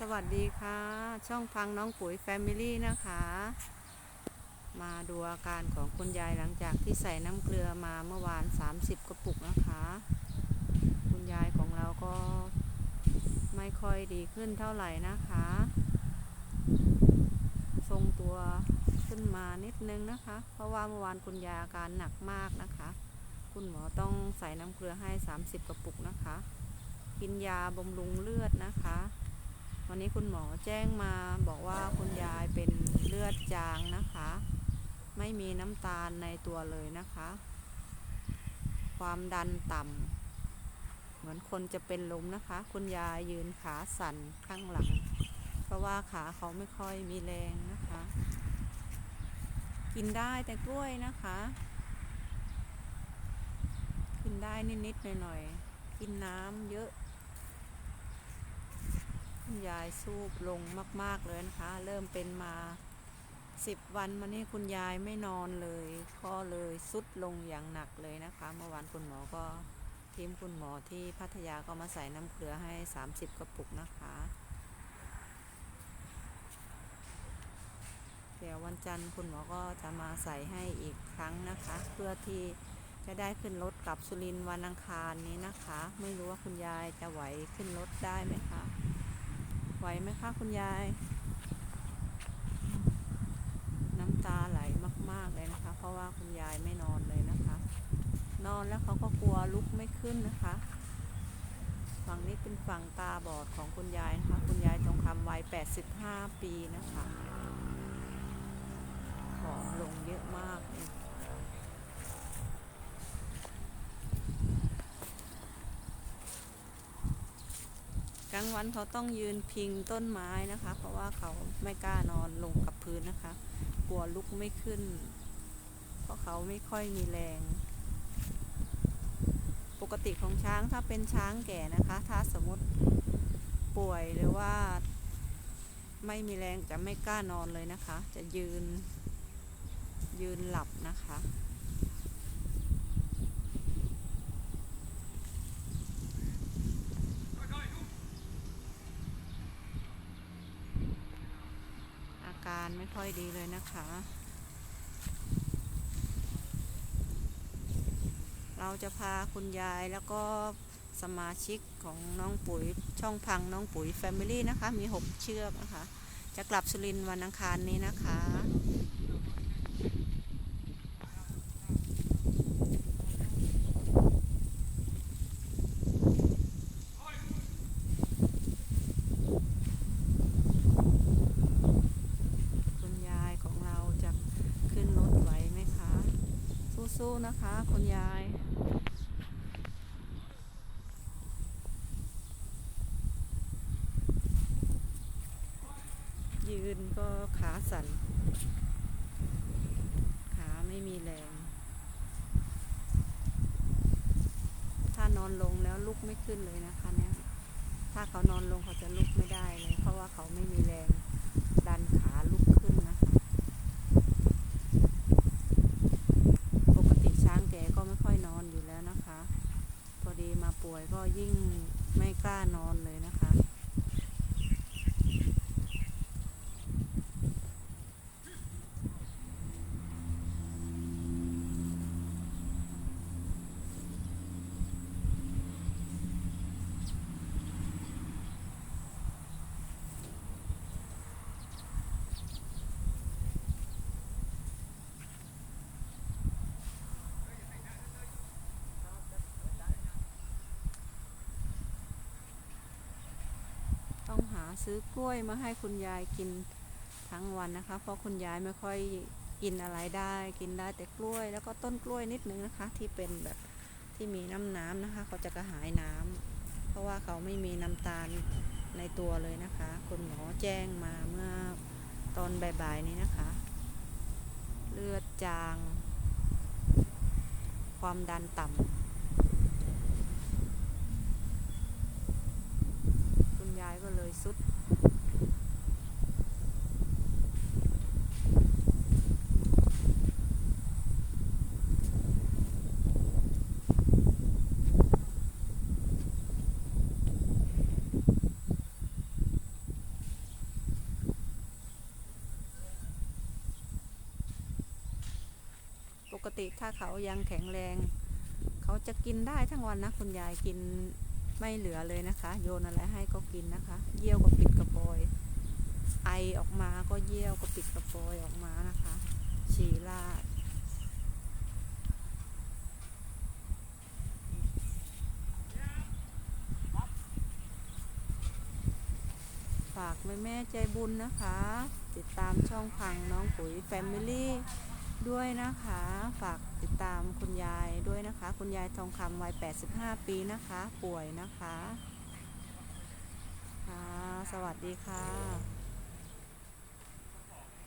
สวัสดีค่ะ ช่องพังน้องปุ๋ยแฟมิลี่นะคะ มาดูอาการของคุณยายหลังจากที่ใส่น้ำเกลือมาเมื่อวาน 30 กระปุกนะคะ คุณยายของเราก็ไม่ค่อยดีขึ้นเท่าไหร่นะคะ ทรงตัวขึ้นมานิดนึงนะคะ เพราะว่าเมื่อวานคุณยายอาการหนักมากนะคะ คุณหมอต้องใส่น้ำเกลือให้ 30 กระปุกนะคะ กินยาบำรุงเลือดนะคะ วันนี้คุณหมอแจ้งมาบอกว่าคุณยายเป็นเลือดจางนะคะ ไม่มีน้ำตาลในตัวเลยนะคะ ความดันต่ำเหมือนคนจะเป็นลมนะคะ คุณยายยืนขาสั่นข้างหลัง เพราะว่าขาเขาไม่ค่อยมีแรงนะคะ กินได้แต่กล้วยนะคะ กินได้นิดๆหน่อยๆกินน้ำเยอะ คุณยายสูบลงมาก ๆ เลยนะคะ เริ่มเป็นมาสิบวันมานี่คุณยายไม่นอนเลยก็เลยสุดลงอย่างหนักเลยนะคะ เมื่อวานคุณหมอก็ทีมคุณหมอที่พัทยาก็มาใส่น้ำเกลือให้ 30 กระปุกนะคะ เดี๋ยววันจันทร์คุณหมอก็จะมาใส่ให้อีกครั้งนะคะ เพื่อที่จะได้ขึ้นรถกลับสุรินทร์วันอังคารนี้นะคะ ไม่รู้ว่าคุณยายจะไหวขึ้นรถได้ไหมคะ ไหวไหมคะคุณยาย น้ำตาไหลมาก ๆเลยนะคะ เพราะว่าคุณยายไม่นอนเลยนะคะ นอนแล้วเขาก็กลัวลุกไม่ขึ้นนะคะ ฝั่งนี้เป็นฝั่งตาบอดของคุณยายนะคะ คุณยายทองคำวัย 85 ปีนะคะผอมลงเยอะมากเลย กลางวันเขาต้องยืนพิงต้นไม้นะคะ เพราะว่าเขาไม่กล้านอนลงกับพื้นนะคะ กลัวลุกไม่ขึ้น เพราะเขาไม่ค่อยมีแรง ปกติของช้างถ้าเป็นช้างแก่นะคะ ถ้าสมมติป่วยหรือว่า ไม่มีแรงจะไม่กล้านอนเลยนะคะ จะยืนยืนหลับนะคะ การไม่ค่อยดีเลยนะคะ เราจะพาคุณยายแล้วก็สมาชิกของน้องปุ๋ยช่องพังน้องปุ๋ยแฟมิลี่นะคะ มีหกเชือกนะคะ จะกลับสุรินทร์วันอังคารนี้นะคะ คุณยายของเราจะขึ้นรถไหวไหมคะ สู้ๆนะคะ คุณยาย ยืนก็ขาสั่น ขาไม่มีแรง ถ้านอนลงแล้วลุกไม่ขึ้นเลยนะคะเนี่ย ถ้าเขานอนลงเขาจะลุกไม่ได้เลย เพราะว่าเขาไม่มีแรง ดันขาลุกขึ้นนะคะ ปกติช้างแกก็ไม่ค่อยนอนอยู่แล้วนะคะ พอดีมาป่วยก็ยิ่งไม่ กล้านอนเลย ซื้อกล้วยมาให้คุณยายกินทั้งวันนะคะ เพราะคุณยายไม่ค่อยกินอะไรได้ กินได้แต่กล้วย แล้วก็ต้นกล้วยนิดนึงนะคะ ที่เป็นแบบที่มีน้ำน้ำนะคะ เขาจะกระหายน้ำเพราะว่าเขาไม่มีน้ำตาลในตัวเลยนะคะ คุณหมอแจ้งมาเมื่อตอนบ่ายๆนี้นะคะ เลือดจาง ความดันต่ำ สุด ปกติถ้าเขายังแข็งแรง เขาจะกินได้ทั้งวันนะ คุณยายกิน ไม่เหลือเลยนะคะ โยนอะไรให้ก็กินนะคะ เยี่ยวก็ปิดกระปอย ไอออกมาก็เยี่ยวก็ปิดกระปอยออกมานะคะ ฉี่ราดฝากแม่แม่ใจบุญนะคะ ติดตามช่องพังน้องปุ๋ยแฟมิลี่ด้วยนะคะ ฝาก ติดตามคุณยายด้วยนะคะ คุณยายทองคำวัย 85 ปีนะคะ ป่วยนะคะ ค่ะ สวัสดีค่ะ